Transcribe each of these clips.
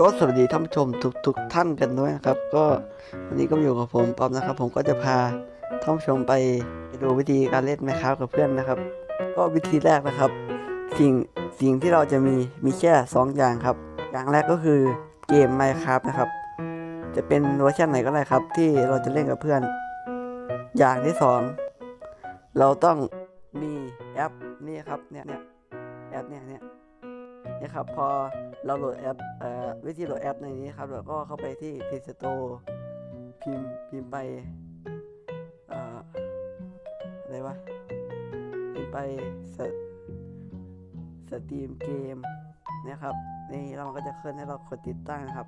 ก็สวัสดีท่านผู้ชมทุกทกท่านกันด้วยนะครับ ก็วันนี้ก็อยู่กับผมป๊อปนะครับ ผมก็จะพาท่านผู้ชมไปดูวิธีการเล่นไมครับกับเพื่อนนะครับ ก็วิธีแรกนะครับ สิ่งสิ่งที่เราจะมีมีแค่สองอย่างครับ อย่างแรกก็คือเกม Minecraft นะครับ จะเป็นเวอร์ชันไหนก็ได้ครับ ที่เราจะเล่นกับเพื่อน อย่างที่สองเราต้องมีแอปนี่ครับเนี่ยเนี่ยแอปเนี่ยเนี่ย นี่ครับ พอเราโหลดแอปวิธีโหลดแอปในนี้ครับเราก็เข้าไปที่ Play Store พิมพ์พิมพ์ไปอะไรวะพิมพ์ไปสสตรีมเกมนี่ครับนี่แล้วมันก็จะขึ้นให้เรากดติดตั้งครับ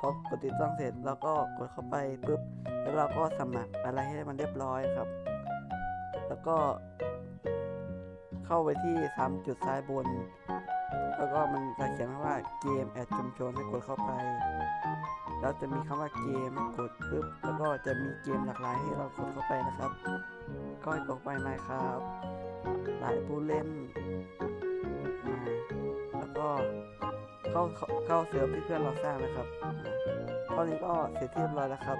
พอกดติดตั้งเสร็จเราก็กดเข้าไปปุ๊บแล้วเราก็สมัครอะไรให้มันเรียบร้อยครับ แล้วก็เข้าไปที่สามจุดซ้ายบน แล้วก็มันจะเขียนว่าเกมแอดชุมชนให้กดเข้าไป แล้วจะมีคำว่าเกมกดปุ๊บแล้วก็จะมีเกมหลากหลายให้เรากดเข้าไปนะครับ ก็ให้กดไปนะครับ หลายผู้เล่น แล้วก็เข้าเข้าเซิร์ฟที่เพื่อนเราสร้างนะครับอ่าตอนนี้ก็เสร็จเรียบร้อยแล้วครับ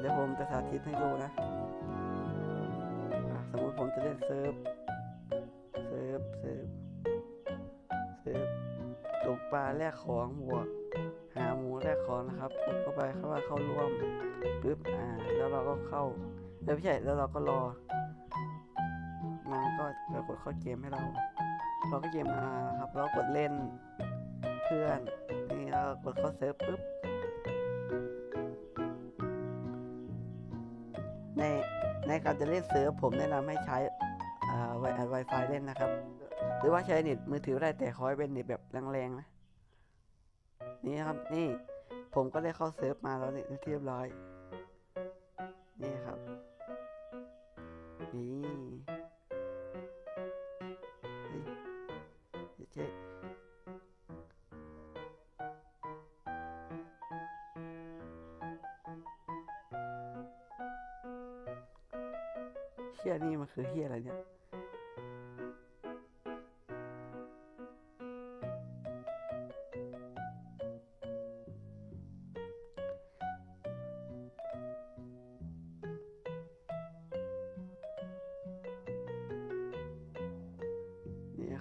เดี๋ยวผมจะสาธิตให้ดูนะสมมติผมจะเล่นเซิร์ฟ เซิร์ฟ เซิร์ฟ ตกปลาแลกของบวก หาหมูแลกของนะครับกดเข้าไปเข้าว่าเข้าร่วมปึ๊บอ่า แล้วเราก็เข้าแล้วไม่ใช่แล้วเราก็รอมันก็จะกดเข้าเกมให้เรา เราก็เกมอ่าครับเรากดเล่นเพื่อนนี่เรากดเข้าเซิร์ฟปุ๊บในในการจะเล่นเซิร์ฟผมแนะนำให้ใช้ไวไวไฟเล่นนะครับ หรือว่าใช้เน็ตมือถือได้แต่ขอให้เป็นเน็ตแบบแรงๆนะ นี่ครับนี่ผมก็ได้เข้าเซิร์ฟมาแล้วนี่เรียบร้อย นี่ครับ นี่เฮ้ยเจ๊เฮียนี่มันคือเฮียอะไรเนี่ย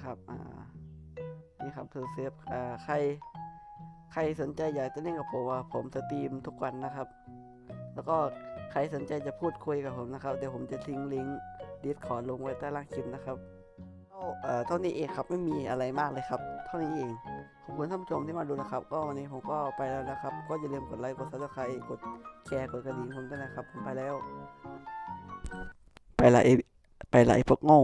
นี่ครับอ่านี่ครับคือเซฟอ่าใครใครสนใจอยากจะเล่นกับผมว่าผมสตรีมทุกวันนะครับ แล้วก็ใครสนใจจะพูดคุยกับผมนะครับ เดี๋ยวผมจะทิ้งลิงก์ดิสคอร์ลงไว้ใต้ล่างคลิปนะครับเท่าเอ่อเท่านี้เองครับไม่มีอะไรมากเลยครับ เท่านี้เองขอบคุณท่านผู้ชมที่มาดูนะครับ ก็วันนี้ผมก็ไปแล้วนะครับ ก็อย่าลืมกดไลค์กดซับสไครต์กดแชร์กดกระดิ่งผมด้วยนะครับ ผมไปแล้ว ไปละไอไปละไอพวกโง่